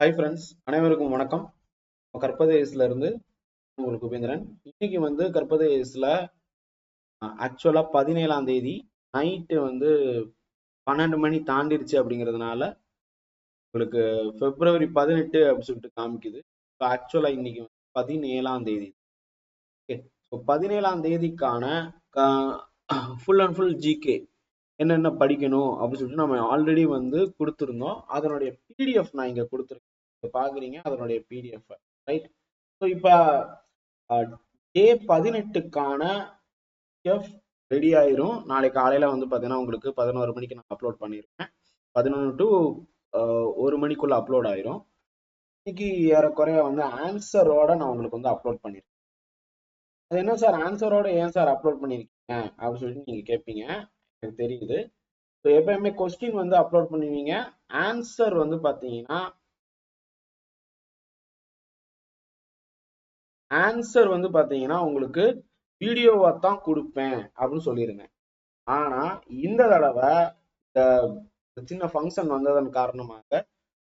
Hi friends அனைவருக்கும் வணக்கம். கற்பதேசில் இருந்து உங்களுக்கு உபேந்திரன். இன்னைக்கு வந்து கற்பதேசில் ஆக்சுவலாக பதினேழாம் தேதி நைட்டு வந்து பன்னெண்டு மணி தாண்டிருச்சு அப்படிங்கிறதுனால உங்களுக்கு பிப்ரவரி பதினெட்டு அப்படின்னு சொல்லிட்டு காமிக்குது. ஸோ ஆக்சுவலாக இன்னைக்கு வந்து பதினேழாம் தேதி. ஓகே ஸோ பதினேழாம் தேதிக்கான ஃபுல் அண்ட் ஃபுல் ஜிகே என்னென்ன படிக்கணும் அப்படின்னு சொல்லிட்டு நம்ம ஆல்ரெடி வந்து கொடுத்துருந்தோம். அதனுடைய பிடிஎஃப் நான் இங்கே கொடுத்துருக்கேன். பார்க்குறீங்க அதனுடைய பிடிஎஃப் ரைட் ஸோ இப்போ டே பதினெட்டுக்கான எஃப் ரெடி ஆயிரும். நாளை காலையில் வந்து பார்த்தீங்கன்னா உங்களுக்கு பதினோரு மணிக்கு நான் அப்லோட் பண்ணியிருக்கேன் பதினொன்று டு ஒரு மணிக்குள்ளே அப்லோட் ஆயிரும். இன்னைக்கு ஏறக்குறைய வந்து ஆன்சரோட நான் உங்களுக்கு வந்து அப்லோட் பண்ணியிருக்கேன் அது என்ன சார்? ஆன்சரோட ஏன் சார் அப்லோட் பண்ணியிருக்கீங்க அப்படின்னு சொல்லிட்டு நீங்கள் கேட்பீங்க எனக்கு தெரியுது. ஸோ எப்பயுமே கொஸ்டின் வந்து அப்லோட் பண்ணுவீங்க. ஆன்சர் வந்து பார்த்தீங்கன்னா ஆன்சர் வந்து பார்த்தீங்கன்னா உங்களுக்கு வீடியோவா தான் கொடுப்பேன் அப்படின்னு சொல்லிருங்க. ஆனா இந்த தடவை இந்த சின்ன ஃபங்க்ஷன் வந்ததன் காரணமாக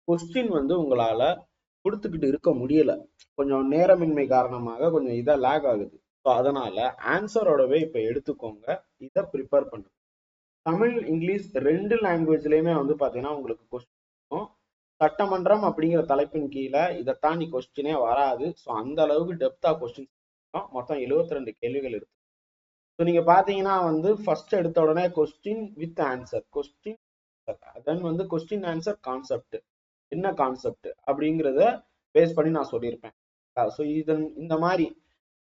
கொஸ்டின் வந்து உங்களால கொடுத்துக்கிட்டு இருக்க முடியல. கொஞ்சம் நேரமின்மை காரணமாக கொஞ்சம் இதாக லேக் ஆகுது. ஸோ அதனால ஆன்சரோடவே இப்போ எடுத்துக்கோங்க. இதை ப்ரிப்பேர் பண்ணுங்க. தமிழ் இங்கிலீஷ் ரெண்டு லாங்குவேஜ்லயுமே வந்து பாத்தீங்கன்னா உங்களுக்கு கொஸ்டின் சட்டமன்றம் அப்படிங்கிற தலைப்பின் கீழே இதை தாண்டி கொஸ்டினே வராது. ஸோ அந்த அளவுக்கு டெப்தா கொஸ்டின் மொத்தம் எழுபத்தி ரெண்டு கேள்விகள் இருக்கு. ஸோ நீங்க பாத்தீங்கன்னா வந்து ஃபர்ஸ்ட் எடுத்த உடனே question with answer question then வந்து கொஸ்டின் ஆன்சர் கான்செப்ட் என்ன கான்செப்ட் அப்படிங்கிறத பேஸ் பண்ணி நான் சொல்லியிருப்பேன். ஸோ இதன் இந்த மாதிரி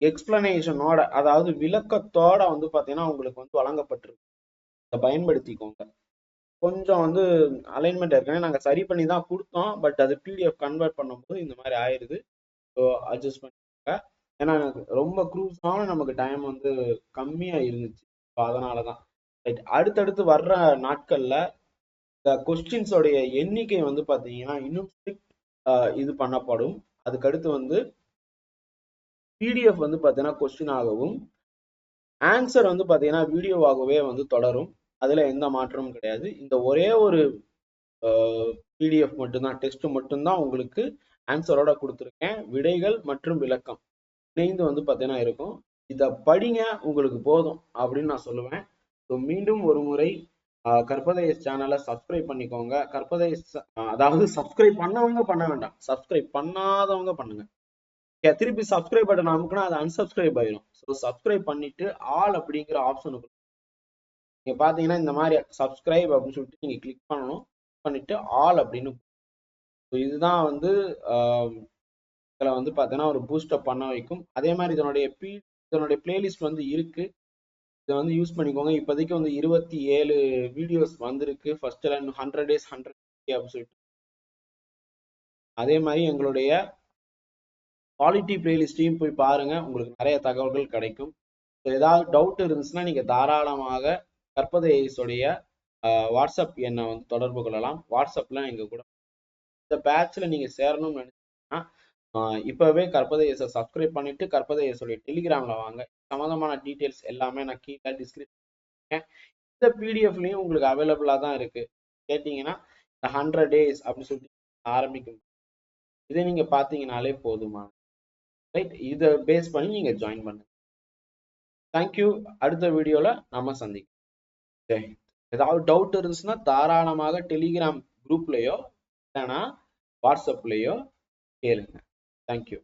எக்ஸ்பிளனேஷனோட அதாவது விளக்கத்தோட வந்து பாத்தீங்கன்னா உங்களுக்கு வந்து வழங்கப்பட்டிருக்கு. பயன்படுத்திக்கோங்க. கொஞ்சம் வந்து அலைன்மெண்ட் ஏற்கனவே நாங்கள் சரி பண்ணி தான் கொடுத்தோம். பட் அது பிடிஎஃப் கன்வெர்ட் பண்ணும்போது இந்த மாதிரி ஆயிடுது ஸோ அட்ஜஸ்ட் பண்ணிக்கோங்க. ஏன்னா எனக்கு ரொம்ப க்ரூஸான நமக்கு டைம் வந்து கம்மியாக இருந்துச்சு. ஸோ அதனால தான் ரைட் அடுத்தடுத்து வர்ற நாட்களில் இந்த கொஸ்டின்ஸோடைய எண்ணிக்கை வந்து பார்த்தீங்கன்னா இன்னும் இது பண்ணப்படும். அதுக்கடுத்து வந்து பிடிஎஃப் வந்து பார்த்தீங்கன்னா கொஸ்டின் ஆகவும் ஆன்சர் வந்து பார்த்தீங்கன்னா வீடியோவாகவே வந்து தொடரும். அதில் எந்த மாற்றமும் கிடையாது. இந்த ஒரே ஒரு பிடிஎஃப் மட்டும்தான் டெஸ்ட் மட்டும்தான் உங்களுக்கு ஆன்சரோட கொடுத்துருக்கேன். விடைகள் மற்றும் விளக்கம் இணைந்து வந்து பார்த்தீங்கன்னா இருக்கும். இதை படிங்க உங்களுக்கு போதும் அப்படின்னு நான் சொல்லுவேன். ஸோ மீண்டும் ஒரு முறை கற்பதேஷ் சேனலை சப்ஸ்கிரைப் பண்ணிக்கோங்க. கற்பதேஷ் அதாவது சப்ஸ்கிரைப் பண்ணவங்க பண்ண வேண்டாம். சப்ஸ்கிரைப் பண்ணாதவங்க பண்ணுங்க. திருப்பி சப்ஸ்கிரைப் பட்டன் அமுக்குனா அது அன்சப்ஸ்கிரைப் ஆயிடும் ஸோ சப்ஸ்கிரைப் பண்ணிட்டு ஆல் அப்படிங்கிற ஆப்ஷனுக்கு நீங்க பாத்தீங்கன்னா இந்த மாதிரி சப்ஸ்கிரைப் அப்படின்னு சொல்லிட்டு நீங்க கிளிக் பண்ணணும். பண்ணிட்டு ஆல் அப்படின்னு இதுதான் வந்து இதில் வந்து பார்த்தீங்கன்னா ஒரு பூஸ்டப் பண்ண வைக்கும். அதே மாதிரி இதனுடைய பி இதனுடைய பிளேலிஸ்ட் வந்து இருக்கு. இதை வந்து யூஸ் பண்ணிக்கோங்க. இப்போதைக்கு வந்து இருபத்தி ஏழு வீடியோஸ் வந்திருக்கு. ஃபர்ஸ்ட் ஹண்ட்ரட் டேஸ் ஹண்ட்ரட் அப்படின்னு சொல்லிட்டு. அதே மாதிரி எங்களுடைய குவாலிட்டி பிளேலிஸ்டையும் போய் பாருங்க. உங்களுக்கு நிறைய தகவல்கள் கிடைக்கும். ஏதாவது டவுட் இருந்துச்சுன்னா நீங்க தாராளமாக கற்பதையுடைய வாட்ஸ்அப் என்னை வந்து தொடர்பு கொள்ளலாம். வாட்ஸ்அப்ல எங்கள் கூட இந்த பேட்ச்ல நீங்க சேரணும்னு நினைச்சீங்கன்னா இப்போவே கற்பதேச சப்ஸ்கிரைப் பண்ணிட்டு கற்பதேசுடைய டெலிகிராம்ல வாங்க. சம்மந்தமான டீட்டெயில்ஸ் எல்லாமே நான் கீழே டிஸ்கிரிப்ஷன் இந்த பிடிஎஃப்லையும் உங்களுக்கு அவைலபிளாக தான் இருக்கு. கேட்டீங்கன்னா இந்த ஹண்ட்ரட் டேஸ் அப்படின்னு சொல்லிட்டு ஆரம்பிக்கும். இதை நீங்க பார்த்தீங்கனாலே போதுமா ரைட்? இதை பேஸ் பண்ணி நீங்கள் ஜாயின் பண்ணுங்க. தேங்க்யூ அடுத்த வீடியோவில் நம்ம சந்திக்கலாம். ஏதாவது டவுட் இருந்துச்சுன்னா தாராளமாக டெலிகிராம் குரூப்லயோ இல்லைன்னா வாட்ஸ்அப்லேயோ கேளுங்க. தேங்க்யூ